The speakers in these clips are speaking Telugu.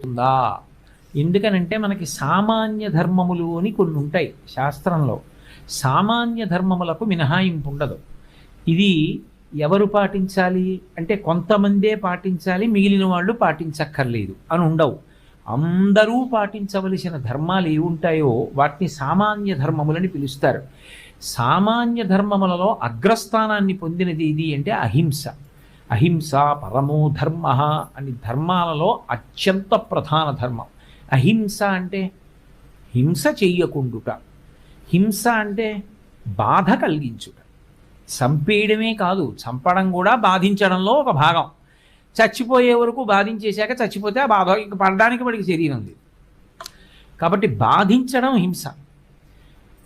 పడుతుందా ఎందుకనంటే మనకి సామాన్య ధర్మములు అని కొన్ని ఉంటాయి శాస్త్రంలో. సామాన్య ధర్మములకు మినహాయింపు ఉండదు ఇది ఎవరు పాటించాలి? అంటే కొంతమందే పాటించాలి మిగిలిన వాళ్ళు పాటించక్కర్లేదు అని ఉండవు. అందరూ పాటించవలసిన ధర్మాలు ఏవి ఉంటాయో వాటిని సామాన్య ధర్మములని పిలుస్తారు. సామాన్య ధర్మములలో అగ్రస్థానాన్ని పొందినది ఇది అంటే అహింస. అహింస పరమో ధర్మ అని ధర్మాలలో అత్యంత ప్రధాన ధర్మం. అహింస అంటే హింస చెయ్యకుండుట. హింస అంటే బాధ కలిగించుట. చంపేయడమే కాదు చంపడం కూడా బాధించడంలో ఒక భాగం. చచ్చిపోయే వరకు బాధించేశాక చచ్చిపోతే ఆ బాధ ఇంక పడడానికి వాడికి శరీరం ఉంది కాబట్టి బాధించడం హింస.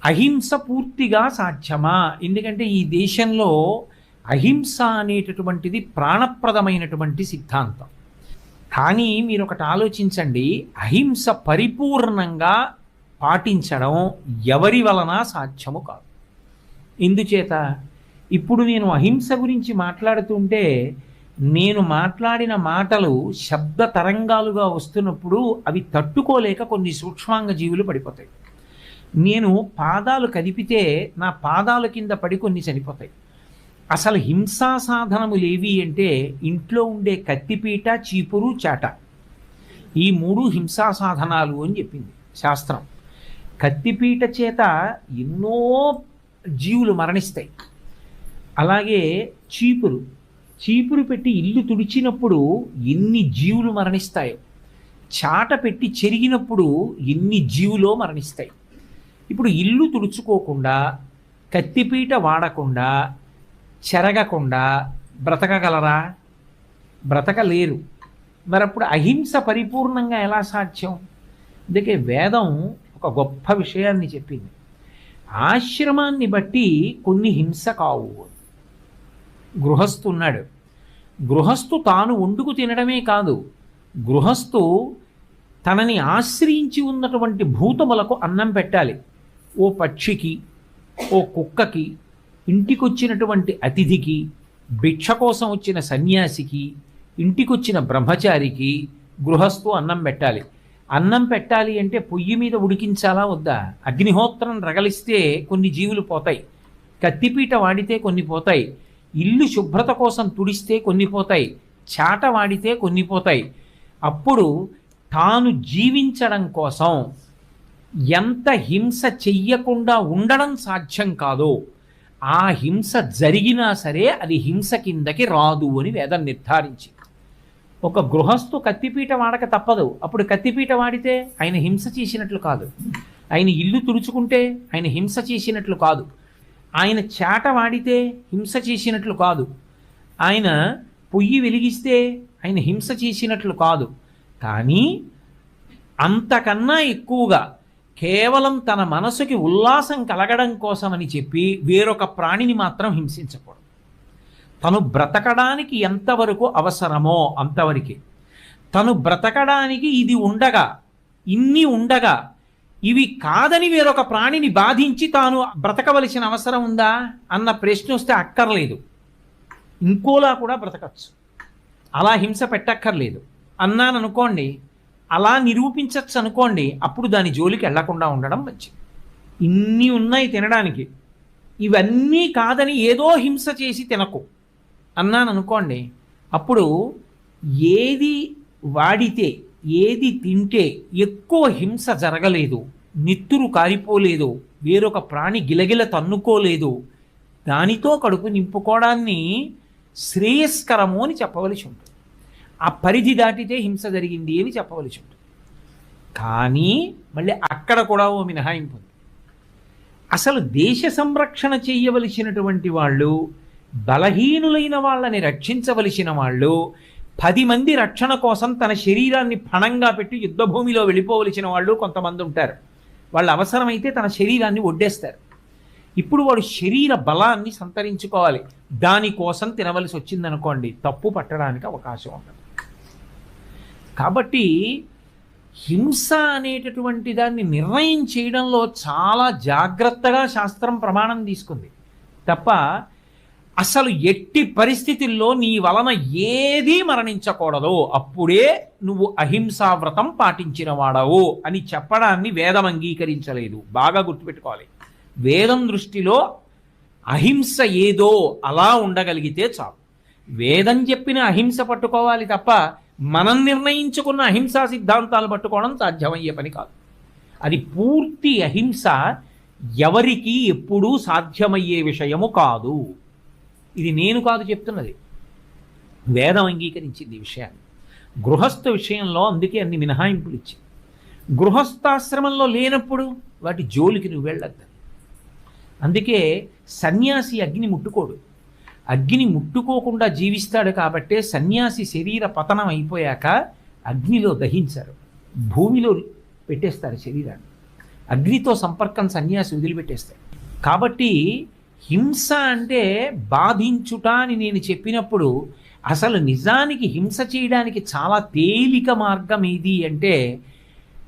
అహింస పూర్తిగా సాధ్యమా? ఎందుకంటే ఈ దేశంలో అహింస అనేటటువంటిది ప్రాణప్రదమైనటువంటి సిద్ధాంతం. కానీ మీరు ఒకటి ఆలోచించండి అహింస పరిపూర్ణంగా పాటించడం ఎవరి వలన సాధ్యము కాదు. ఎందుచేత? ఇప్పుడు నేను అహింస గురించి మాట్లాడుతుంటే నేను మాట్లాడిన మాటలు శబ్ద తరంగాలుగా వస్తున్నప్పుడు అవి తట్టుకోలేక కొన్ని సూక్ష్మాంగ జీవులు పడిపోతాయి. నేను పాదాలు కదిపితే నా పాదాల కింద పడి కొన్ని చనిపోతాయి. అసలు హింసా సాధనములు ఏవి అంటే ఇంట్లో ఉండే కత్తిపీట చీపురు చాట. ఈ మూడు హింసా సాధనాలు అని చెప్పింది శాస్త్రం. కత్తిపీట చేత ఎన్నో జీవులు మరణిస్తాయి. అలాగే చీపురు. చీపురు పెట్టి ఇల్లు తుడిచినప్పుడు ఎన్ని జీవులు మరణిస్తాయో. చాట పెట్టి చెరిగినప్పుడు ఎన్ని జీవులో మరణిస్తాయి. ఇప్పుడు ఇల్లు తుడుచుకోకుండా కత్తిపీట వాడకుండా చెరగకుండా బ్రతకగలరా? బ్రతకలేరు. మరి అప్పుడు అహింస పరిపూర్ణంగా ఎలా సాధ్యం? అందుకే వేదం ఒక గొప్ప విషయాన్ని చెప్పింది. ఆశ్రమాన్ని బట్టి కొన్ని హింస కావు. గృహస్థు ఉన్నాడు గృహస్థు తాను వండుకు తినడమే కాదు గృహస్థు తనని ఆశ్రయించి ఉన్నటువంటి భూతములకు అన్నం పెట్టాలి. ఓ పక్షికి ఓ కుక్కకి ఇంటికొచ్చినటువంటి అతిథికి భిక్ష కోసం వచ్చిన సన్యాసికి ఇంటికొచ్చిన బ్రహ్మచారికి గృహస్థు అన్నం పెట్టాలి. అన్నం పెట్టాలి అంటే పొయ్యి మీద ఉడికించాలా వద్దా? అగ్నిహోత్రం రగలిస్తే కొన్ని జీవులు పోతాయి. కత్తిపీట వాడితే కొన్ని పోతాయి. ఇల్లు శుభ్రత కోసం తుడిస్తే కొన్ని పోతాయి. చాట వాడితే కొన్ని పోతాయి. అప్పుడు తాను జీవించడం కోసం ఎంత హింస చెయ్యకుండా ఉండడం సాధ్యం కాదో ఆ హింస జరిగినా సరే అది హింస కిందకి రాదు అని వేదం నిర్ధారించి ఒక గృహస్థు కత్తిపీట వాడక తప్పదు. అప్పుడు కత్తిపీట వాడితే ఆయన హింస చేసినట్లు కాదు. ఆయన ఇల్లు తుడుచుకుంటే ఆయన హింస చేసినట్లు కాదు. ఆయన చాట వాడితే హింస చేసినట్లు కాదు. ఆయన పొయ్యి వెలిగిస్తే ఆయన హింస చేసినట్లు కాదు. కానీ అంతకన్నా ఎక్కువగా కేవలం తన మనసుకి ఉల్లాసం కలగడం కోసమని చెప్పి వేరొక ప్రాణిని మాత్రం హింసించకూడదు. తను బ్రతకడానికి ఎంతవరకు అవసరమో అంతవరకే. తను బ్రతకడానికి ఇది ఉండగా ఇన్ని ఉండగా ఇవి కాదని వేరొక ప్రాణిని బాధించి తాను బ్రతకవలసిన అవసరం ఉందా అన్న ప్రశ్న వస్తే అక్కర్లేదు. ఇంకోలా కూడా బ్రతకచ్చు. అలా హింస పెట్టక్కర్లేదు. అన్నాను అనుకోండి అలా నిరూపించచ్చు అనుకోండి అప్పుడు దాని జోలికి వెళ్ళకుండా ఉండడం మంచిది. ఇన్ని ఉన్నాయి తినడానికి. ఇవన్నీ కాదని ఏదో హింస చేసి తినకు. అన్నాను అనుకోండి అప్పుడు ఏది వాడితే ఏది తింటే ఎక్కువ హింస జరగలేదు నిత్తురు కారిపోలేదు వేరొక ప్రాణి గిలగిల తన్నుకోలేదు దానితో కడుపు నింపుకోవడాన్ని శ్రేయస్కరము అని చెప్పవలసి ఉంటుంది. ఆ పరిధి దాటితే హింస జరిగింది అని చెప్పవలసి ఉంటుంది. కానీ మళ్ళీ అక్కడ కూడా ఓ మినహాయింపు ఉంది. అసలు దేశ సంరక్షణ చేయవలసినటువంటి వాళ్ళు బలహీనులైన వాళ్ళని రక్షించవలసిన వాళ్ళు పది మంది రక్షణ కోసం తన శరీరాన్ని పణంగా పెట్టి యుద్ధభూమిలో వెళ్ళిపోవలసిన వాళ్ళు కొంతమంది ఉంటారు. వాళ్ళ అవసరమైతే తన శరీరాన్ని ఒడ్డేస్తారు. ఇప్పుడు వాడు శరీర బలాన్ని సంతరించుకోవాలి. దానికోసం తినవలసి వచ్చిందనుకోండి తప్పు పట్టడానికి అవకాశం ఉండదు. కాబట్టి హింస అనేటటువంటి దాన్ని నిర్ణయం చేయడంలో చాలా జాగ్రత్తగా శాస్త్రం ప్రమాణం తీసుకుంది. తప్ప అసలు ఎట్టి పరిస్థితుల్లో నీ వలన ఏదీ మరణించకూడదు. అప్పుడే నువ్వు అహింసావ్రతం పాటించిన వాడవు అని చెప్పడాన్ని వేదం అంగీకరించలేదు. బాగా గుర్తుపెట్టుకోవాలి. వేదం దృష్టిలో అహింస ఏదో అలా ఉండగలిగితే చాలు. వేదం చెప్పిన అహింస పట్టుకోవాలి తప్ప మనం నిర్ణయించుకున్న అహింసా సిద్ధాంతాలు పట్టుకోవడం సాధ్యమయ్యే పని కాదు. అది పూర్తి అహింస ఎవరికి ఎప్పుడూ సాధ్యమయ్యే విషయము కాదు. ఇది నేను కాదు చెప్తున్నది. వేదం అంగీకరించింది ఈ విషయాన్ని. గృహస్థ విషయంలో అందుకే అన్ని మినహాయింపులు ఇచ్చింది. గృహస్థాశ్రమంలో లేనప్పుడు వాటి జోలికి నువ్వు వెళ్ళొద్దు అందుకే సన్యాసి అగ్ని ముట్టుకోడు. అగ్ని ముట్టుకోకుండా జీవిస్తాడు కాబట్టే సన్యాసి శరీర పతనం అయిపోయాక అగ్నిలో దహించారు. భూమిలో పెట్టేస్తారు శరీరాన్ని. అగ్నితో సంపర్కం సన్యాసి వదిలిపెట్టేస్తాడు. కాబట్టి హింస అంటే బాధించుట అని నేను చెప్పినప్పుడు అసలు నిజానికి హింస చేయడానికి చాలా తేలిక మార్గం ఏది అంటే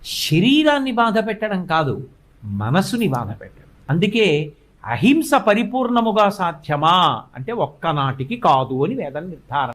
శరీరాన్ని బాధ పెట్టడం కాదు మనసుని బాధ పెట్టడం. అందుకే అహింస పరిపూర్ణముగా సాధ్యమా? అంటే ఒక్కనాటికి కాదు అని వేదం నిర్ధారణ